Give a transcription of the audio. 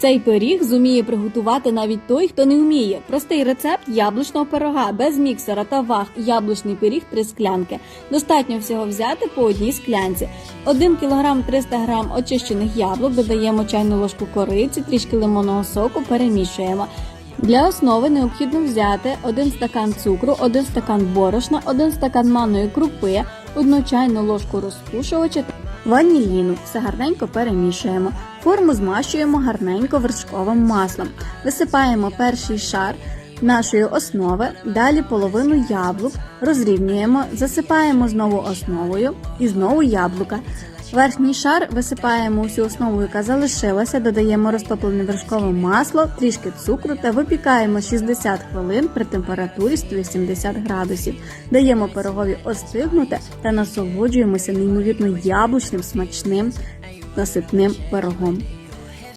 Цей пиріг зуміє приготувати навіть той, хто не вміє. Простий рецепт яблучного пирога без міксера та ваг. Яблучний пиріг 3 склянки. Достатньо всього взяти по одній склянці. 1 кг 300 г очищених яблук, додаємо чайну ложку кориці, трішки лимонного соку, перемішуємо. Для основи необхідно взяти 1 стакан цукру, 1 стакан борошна, 1 стакан манної крупи, 1 чайну ложку розпушувача ваніліну. Все гарненько перемішуємо. Форму змащуємо гарненько вершковим маслом. Висипаємо перший шар нашої основи, далі половину яблук, розрівнюємо, засипаємо знову основою і знову яблука. Верхній шар висипаємо усю основу, яка залишилася, додаємо розтоплене вершкове масло, трішки цукру та випікаємо 60 хвилин при температурі 180 градусів. Даємо пирогові остигнути та насолоджуємося неймовірно яблучним смачним насипним пирогом.